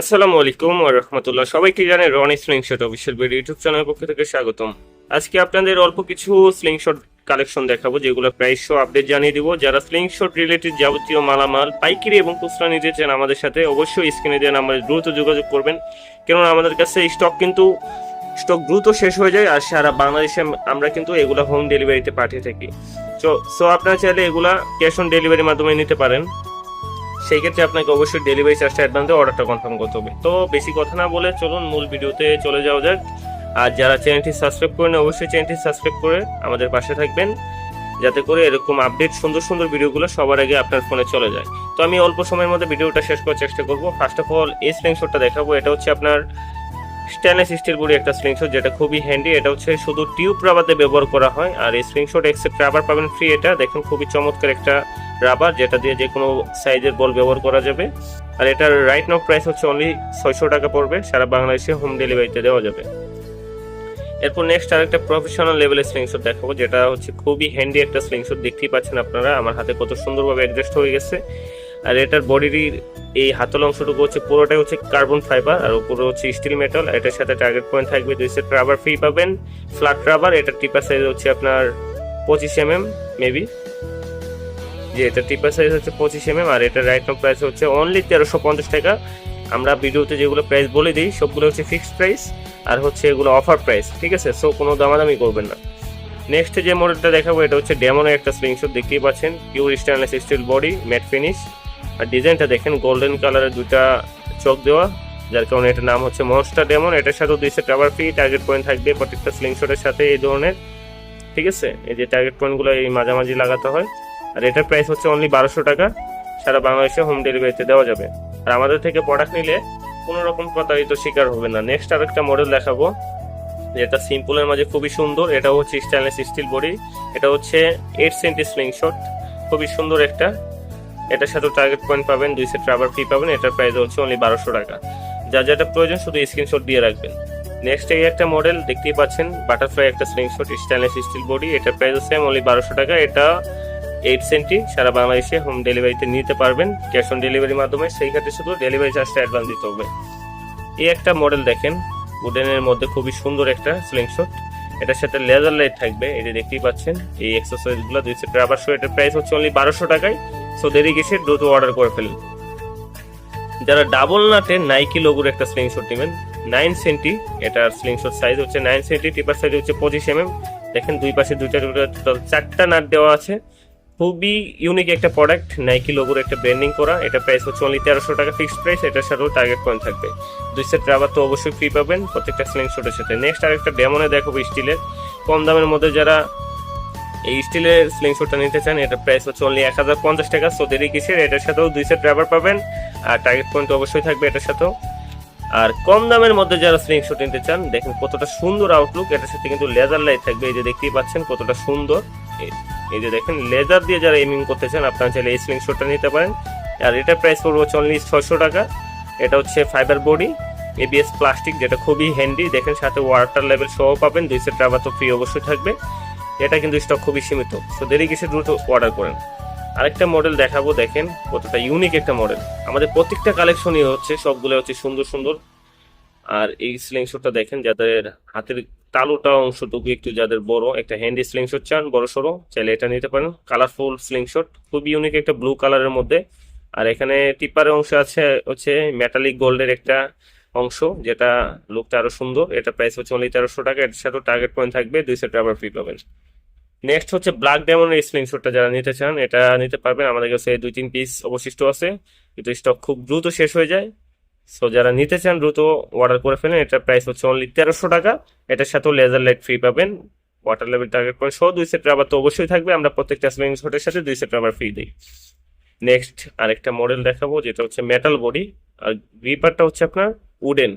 আসসালামু আলাইকুম রাহমাতুল্লাহ। সবাইকে জানাই Rony slingshot official video YouTube চ্যানেলের পক্ষ থেকে স্বাগতম। আজকে আপনাদের অল্প কিছু স্লিংশট কালেকশন দেখাবো, যেগুলো প্রাইস শো আপডেট জানিয়ে দিব। যারা স্লিংশট রিলেটেড যাবতীয় মালামাল, পাইকারি এবং খুচরা নিতে চান আমাদের সাথে, অবশ্যই স্ক্রিনে দেন আমাদের দ্রুত যোগাযোগ করবেন। কেননা আমাদের কাছে স্টক কিন্তু স্টক দ্রুত শেষ হয়ে যায় আর সারা বাংলাদেশে আমরা কিন্তু এগুলো হোম ডেলিভারিতে পাঠিয়ে থাকি। সো আপনারা চাইলে এগুলা ক্যাশ অন ডেলিভারির মাধ্যমে নিতে পারেন। সেই ক্ষেত্রে আপনাকে অবশ্যই ডেলিভারি চার্জটা অ্যাডভান্স দিয়ে অর্ডারটা কনফার্ম করতে হবে। তো বেশি কথা না বলে চলুন মূল ভিডিওতে চলে যাওয়া যাক। আর যারা চ্যানেলটি সাবস্ক্রাইব করেন, অবশ্যই চ্যানেলটি সাবস্ক্রাইব করে আমাদের পাশে থাকবেন, যাতে করে এরকম আপডেট সুন্দর সুন্দর ভিডিওগুলো সবার আগে আপনার ফোনে চলে যায়। তো আমি অল্প সময়ের মধ্যে ভিডিওটা শেষ করার চেষ্টা করব। ফার্স্ট অফ অল এই স্ক্রিনশটটা দেখাবো। এটা হচ্ছে আপনার স্টেনলেস স্টিল বডি একটা স্লিংশট যেটা খুবই হ্যান্ডি এটা হচ্ছে শুধু টিউব রাবারতে ব্যবহার করা হয়, আর এই স্লিংশট এক্সেপ্ট রাবার পাবেন ফ্রি এটা। দেখেন, খুবই চমৎকার একটা রাবার যেটা দিয়ে যে কোনো সাইজের বল ব্যবহার করা যাবে। আর এটার রাইট নাও প্রাইস হচ্ছে অনলি ছয়শো টাকা পড়বে, সারা বাংলাদেশে হোম ডেলিভারিতে দেওয়া যাবে। এরপর নেক্সট আরেকটা প্রফেশনাল লেভেলের স্লিংশট দেখাবো, যেটা হচ্ছে খুবই হ্যান্ডি একটা স্লিংশট দেখতেই পাচ্ছেন আপনারা, আমার হাতে কত সুন্দরভাবে অ্যাডজাস্ট হয়ে গেছে। আর এটার বডির এই হাতল অংশটুকু হচ্ছে, পুরোটাই হচ্ছে কার্বন ফাইবার আর উপরে হচ্ছে স্টিল মেটাল এটার সাথে টার্গেট পয়েন্ট থাকবে দুই সেট রাবার ফ্রি পাবেন। ফ্ল্যাট রাবার এটার টিপার সাইজ হচ্ছে আপনার পঁচিশ এম এম মেবি যে এটা টিপার সাইজ হচ্ছে পঁচিশ এম এম আর এটার রাইট নাম প্রাইস হচ্ছে অনলি তেরোশো পঞ্চাশ টাকা। আমরা ভিডিওতে যেগুলো প্রাইস বলে দিই, সবগুলো হচ্ছে ফিক্সড প্রাইস আর হচ্ছে এগুলো অফার প্রাইস ঠিক আছে? সো কোনো দামাদামি করবেন না। নেক্সট যে মডেলটা দেখাবো, এটা হচ্ছে ডেমনের একটা স্লিংশট দেখতেই পাচ্ছেন। Pure stainless steel body matte finish আর ডিজাইনটা দেখেন গোল্ডেন কালারের দুইটা চোখ দেওয়া, যার কারণে এটার নাম হচ্ছে মনস্টার ডেমন এটার সাথে দুই সেট ফ্রি টার্গেট পয়েন্ট থাকবে প্রত্যেকটা স্লিংশটের সাথে এই ধরনের, ঠিক আছে? এই যে টার্গেট পয়েন্টগুলো এই মাঝামাঝি লাগাতে হয়। আর এটার প্রাইস হচ্ছে অনলি বারোশো টাকা, সারা বাংলাদেশে হোম ডেলিভারিতে দেওয়া যাবে। আর আমাদের থেকে প্রোডাক্ট নিলে কোনো রকম প্রতারিত শিকার হবে না। নেক্সট আরেকটা মডেল দেখাবো, যেটা সিম্পলের মাঝে খুবই সুন্দর এটা হচ্ছে স্টেনলেস স্টিল বডি এটা হচ্ছে এইট সেন্টি স্লিং শট খুবই সুন্দর একটা এটার সাথে টার্গেট পয়েন্ট পাবেন, দুই সেট রাবার ফ্রি পাবেন, এটার প্রাইস হচ্ছে অনলি বারোশো টাকা। যা যেটা প্রয়োজন শুধু স্ক্রিনশট দিয়ে রাখবেন। নেক্সট এই একটা মডেল দেখতেই পাচ্ছেন বাটারফ্লাই একটা slingshot stainless steel body এটার প্রাইস হচ্ছে অনলি বারোশো টাকা। এটা এইট সেন্টি সারা বাংলাদেশে হোম ডেলিভারিতে নিতে পারবেন ক্যাশ অন ডেলিভারির মাধ্যমে। সেই ক্ষেত্রে শুধু ডেলিভারি চার্জটা অ্যাডভান্স দিতে হবে। এই একটা মডেল দেখেন উডেনের মধ্যে খুবই সুন্দর একটা স্লিংশট এটার সাথে লেজার লাইট থাকবে এটা দেখতেই পাচ্ছেন, এই এক্সারসাইজগুলো দুই সেট রাবার শো এটার প্রাইস হচ্ছে অনলি বারোশো টাকায়। সো দেরি গেছে, দ্রুত অর্ডার করে ফেলুন। যারা ডাবল নাটে নাইকি লোগোর একটা স্লিংশট নেবেন নাইন সেন্টি এটার স্লিংশট সাইজ হচ্ছে নাইন সেন্টি টিপার সাইজ হচ্ছে পঁচিশ এম দেখেন দুই পাশে দুইটা total চারটা নাট দেওয়া আছে। খুবই ইউনিক একটা প্রোডাক্ট নাইকি লোগোর একটা ব্র্যান্ডিং করা। এটা প্রাইস হচ্ছে অনলি তেরোশো টাকা ফিক্সড প্রাইস এটার সাথেও টার্গেট পয়েন্ট থাকবে। দুই সেট রাবার তো অবশ্যই ফ্রি পাবেন প্রত্যেকটা স্লিং শটের সাথে। নেক্সট আরেকটা ডেমনে দেখাবো স্টিলের কম দামের মধ্যে যারা এই স্টিলের স্লিং শটটা নিতে চান এটা প্রাইস হচ্ছে অনলি এক হাজার পঞ্চাশ টাকা। সো দেরি কিসের? এটার সাথেও দুই সেট রাবার পাবেন। আর টার্গেট পয়েন্ট অবশ্যই থাকবে এটার সাথেও। আর কম দামের মধ্যে যারা স্লিং শট নিতে চান, দেখেন কতটা সুন্দর আউটলুক এটার সাথে কিন্তু লেজার লাইট থাকবে। এই যে দেখতেই পাচ্ছেন কতটা সুন্দর। এই- যে দেখেন লেজার দিয়ে যারা এমিং করতে চান, আপনারা চাইলে এই স্লিং শটটা নিতে পারেন। আর এটার প্রাইস পড়বে হচ্ছে অনলি ছয়শো টাকা। এটা হচ্ছে ফাইবার বডি এবিএস প্লাস্টিক যেটা খুবই হ্যান্ডি দেখেন সাথে ওয়াটার লেভেল সহ পাবেন। দুই সেট রাবার তো ফ্রি অবশ্যই থাকবে। এটা কিন্তু স্টক খুবই সীমিত। সো দেরি কিছু দ্রুত অর্ডার করেন। আরেকটা মডেল দেখাবো, দেখেন, কতটা ইউনিক একটা মডেল আমাদের প্রত্যেকটা কালেকশনই হচ্ছে, সবগুলো হচ্ছে সুন্দর সুন্দর। আর এই স্লিংশটটা দেখেন, যাদের হাতের তালুটা অংশটুকু একটু যাদের বড়, একটা হ্যান্ডি স্লিংশট চান, বড় সড়ো চাইলে এটা নিতে পারেন। কালারফুল স্লিংশট খুবই ইউনিক একটা ব্লু কালারের মধ্যে। আর এখানে টিপারের অংশ আছে, হচ্ছে মেটালিক গোল্ডের একটা অংশ, যেটা লুকটা আরও সুন্দর। এটা প্রাইস হচ্ছে অনলি তেরোশো টাকা, এটার সাথে টার্গেট পয়েন্ট থাকবে দুই সেট রাবার ফ্রি পাবেন নেক্সট হচ্ছে ব্ল্যাক ডায়মন্ডের স্লিংশটটা যারা নিতে চান, এটা নিতে পারবেন। আমাদের কাছে দুই, তিন পিস অবশিষ্ট আছে। কিন্তু স্টক খুব দ্রুত শেষ হয়ে যায়। সো যারা নিতে চান, দ্রুত অর্ডার করে ফেলেন। এটার প্রাইস হচ্ছে অনলি তেরোশো টাকা। এটার সাথেও লেজার লাইট ফ্রি পাবেন। ওয়াটার লেভেল টার্গেট পয়েন্ট সহ দুই সেট রাবার তো অবশ্যই থাকবে। আমরা প্রত্যেকটা স্লিংশটের সাথে দুই সেট রাবার ফ্রি দিই। নেক্সট আরেকটা মডেল দেখাবো, যেটা হচ্ছে মেটাল বডি আর গ্রিপারটা হচ্ছে আপনার উডেন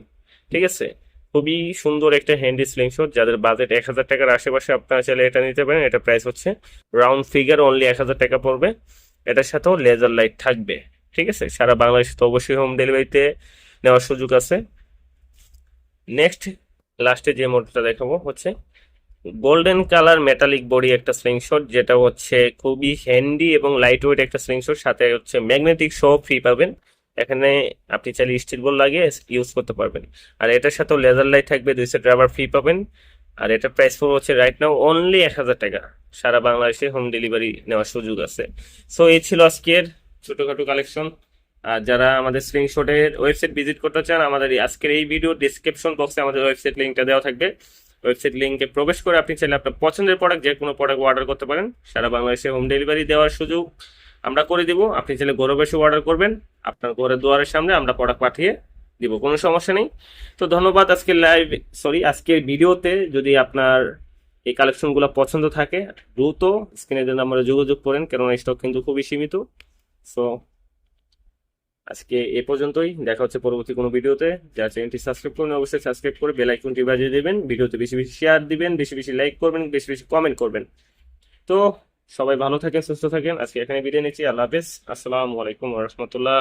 ঠিক আছে? খুবই সুন্দর একটা হ্যান্ডি স্লিংশট যাদের বাজেট এক হাজার টাকার আশেপাশে আপনারা চাইলে এটা নিতে পারেন। এটা প্রাইস হচ্ছে রাউন্ড ফিগার অনলি এক হাজার টাকা পড়বে। এটার সাথেও লেজার লাইট থাকবে, ঠিক আছে? সারা বাংলাদেশে তো অবশ্যই হোম ডেলিভারিতে নেওয়ার সুযোগ আছে। নেক্সট লাস্টে যে মডেলটা দেখাবো হচ্ছে গোল্ডেন কালার মেটালিক বডি একটা স্লিংশট যেটা হচ্ছে খুবই হ্যান্ডি এবং লাইট ওয়েট একটা স্লিংশট সাথে হচ্ছে ম্যাগনেটিক সহ ফ্রি পাবেন। এখানে আপনি চাইলে স্টিল বল লাগিয়ে ইউজ করতে পারবেন। আর এটার সাথেও লেজার লাইট থাকবে, দুই সেট রাবার ফ্রি পাবেন। আর এটা প্রাইস পড়বে হচ্ছে রাইট নাও অনলি এক হাজার টাকা। সারা বাংলাদেশে হোম ডেলিভারি নেওয়ার সুযোগ আছে। সো এই ছিল আজকের ছোটখাটো কালেকশন আর যারা আমাদের স্ক্রিনশটের ওয়েবসাইট ভিজিট করতে চান, আমাদের আজকের এই ভিডিও ডিসক্রিপশন বক্সে আমাদের ওয়েবসাইট লিঙ্কটা দেওয়া থাকবে। ওয়েবসাইট লিঙ্কে প্রবেশ করে আপনি চাইলে আপনার পছন্দের প্রোডাক্ট যে কোনো প্রোডাক্ট অর্ডার করতে পারেন। সারা বাংলাদেশে হোম ডেলিভারি দেওয়ার সুযোগ। আমরা করে দিব। আপনি চাইলে ঘরে বসে অর্ডার করবেন। আপনার ঘরের দুয়ারের সামনে আমরা প্রোডাক্ট পাঠিয়ে দিব। কোনো সমস্যা নেই। তো ধন্যবাদ আজকে লাইভ সরি আজকের ভিডিওতে। যদি আপনার এই কালেকশনগুলো পছন্দ থাকে, দ্রুত স্ক্রিনের জন্য আমরা যোগাযোগ করেন, কেননা স্টক কিন্তু খুবই সীমিত। সো আজকে এ পর্যন্তই। দেখা হচ্ছে পরবর্তী কোনো ভিডিওতে। যারা চ্যানেলটি সাবস্ক্রাইব করুন অবশ্যই সাবস্ক্রাইব করে বেল আইকনটি বাজিয়ে দেবেন। ভিডিওতে বেশি বেশি শেয়ার দিবেন, বেশি বেশি লাইক করবেন, বেশি বেশি কমেন্ট করবেন। তো সবাই ভালো থাকেন সুস্থ থাকেন। আজকে এখানে বিদায় নিচ্ছি। আল্লাহ হাফেজ। আসসালামু আলাইকুম রহমতুল্লাহ।